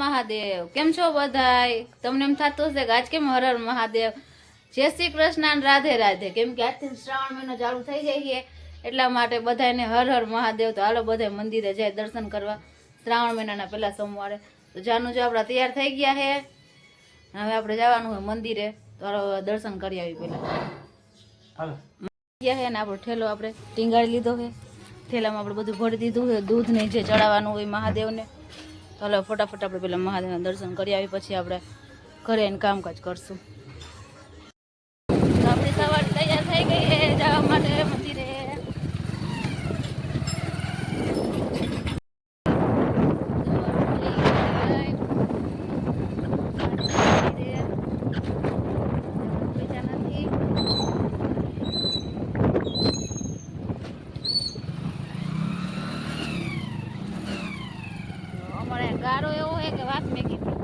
મહાદેવ. કેમ છો બધાય? તમને એમ થતું હશે કે આજ કેમ હર હર મહાદેવ? જય શ્રી કૃષ્ણ અને રાધે રાધે. કેમ કે આજથી શ્રાવણ મહિનો ચાલુ થઈ જાય છે. એટલા માટે બધાને હર હર મહાદેવ. તો હાલો બધા મંદિરે જાય દર્શન કરવા શ્રાવણ મહિનાના પહેલા સોમવારે. તો જાનું જો આપણા તૈયાર થઈ ગયા છે. હવે આપણે જવાનું હોય મંદિરે. તો દર્શન કરી આવી પહેલા. હાલો. ગયા છે ને આપણો ઠેલો આપણે ટીંગાડી લીધો છે. ઠેલામાં આપણે બધું ભરી દીધું છે. દૂધ ને જે ચડાવવાનું હોય મહાદેવને. તો હાલો ફટાફટ આપણે પેલા મહાદેવના દર્શન કરી આવી પછી આપણે ઘરે એને કામકાજ કરશું તો આપણી સવાર તૈયાર થઈ ગઈ ગારો એવો છે કે વાત મેં કીધી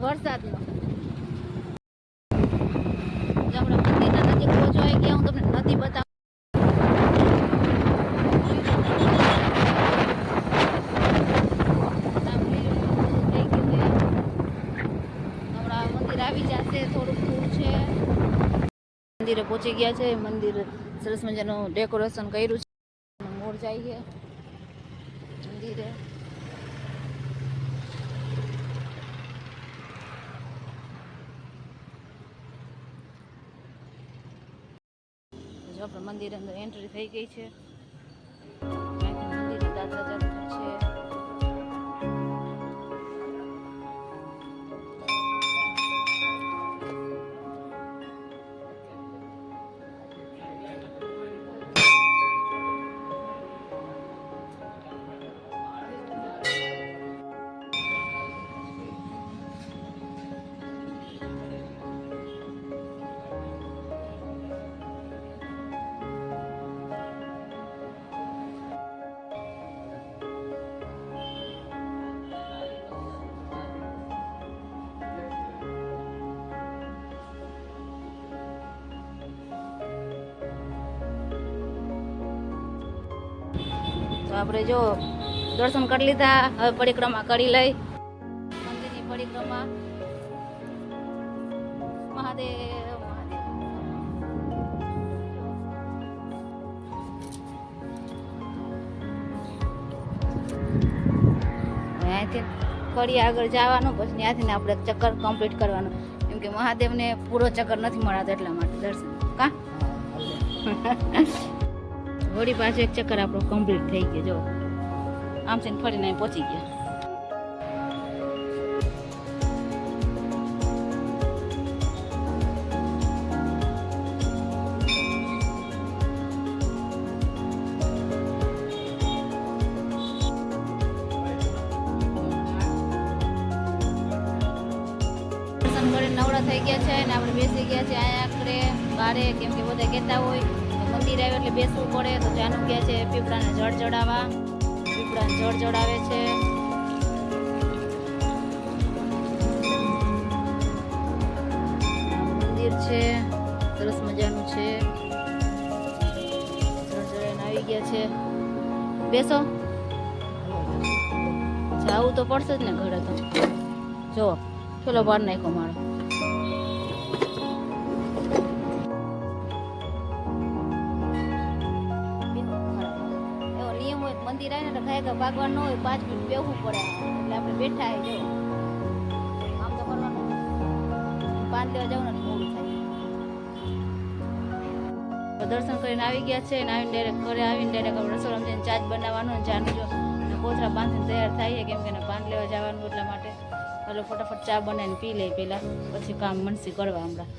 વરસાદનો આપણે મંદિરના નજીક પહોંચવા ગયા, હું તમને નદી બતાવું. મંદિરે પહોંચી ગયા છે, મંદિર સરસ મજાનું ડેકોરેશન કર્યું છે. મોર જાય છે. મંદિરે આપણે મંદિર અંદર એન્ટ્રી થઈ ગઈ છે. મંદિર દાદરા આપણે જો દર્શન કરી લીધા, હવે પરિક્રમા કરી લઈ. મંદિરની પરિક્રમા. મહાદેવ અહીંથી ફરી આગળ જવાનું, પછી ત્યાંથી આપણે ચક્કર કમ્પ્લીટ કરવાનું. કેમ કે મહાદેવને પૂરો ચક્કર નથી મળતો એટલા માટે દર્શન. કા? વળી પાછું એક ચક્કર આપણો કમ્પ્લીટ થઈ ગયો, જો. આમ છે ફરીને પહોંચી ગયા. નવડા થઈ ગયા છે ને આપણે બેસી ગયા છે અહીંયા આખરે બારે, કેમ કે બધા કહેતા હોય મંદિર આવે એટલે બેસવું પડે તો જાનું ગયા છે, પીપળાને જળ ચડાવવા. પીપળાને જળ ચડાવે છે. મંદિર છે, સરસ મજાનું છે. જળ ચડાવીને આવી ગયા છે. બેસો. જાવું તો પડશે જ ને ઘરે તો. જો ચલો બહાર નાખો મારો. મંદિર આવે ને ખાય કે ભાગવાનું ન હોય, પાંચ મિનિટ બેહવું પડે. એટલે આપણે બેઠા આવી જો. આમ તો કરવાનું. પાન લેવા જવું ને મોડું થાય. દર્શન કરીને આવી ગયા છે ને આવીને ડાયરેક્ટ ઘરે આવીને ડાયરેક્ટ રસોડામાં જઈને ચાજ બનાવવાનું ને ચાનું જો. ને કોથળા બાંધીને તૈયાર થાય કેમ કે પાન લેવા જવાનું એટલા માટે. એટલે ફટાફટ ચા બનાવીને પી લઈ પહેલાં. પછી કામ મનસી કરવા હમણાં.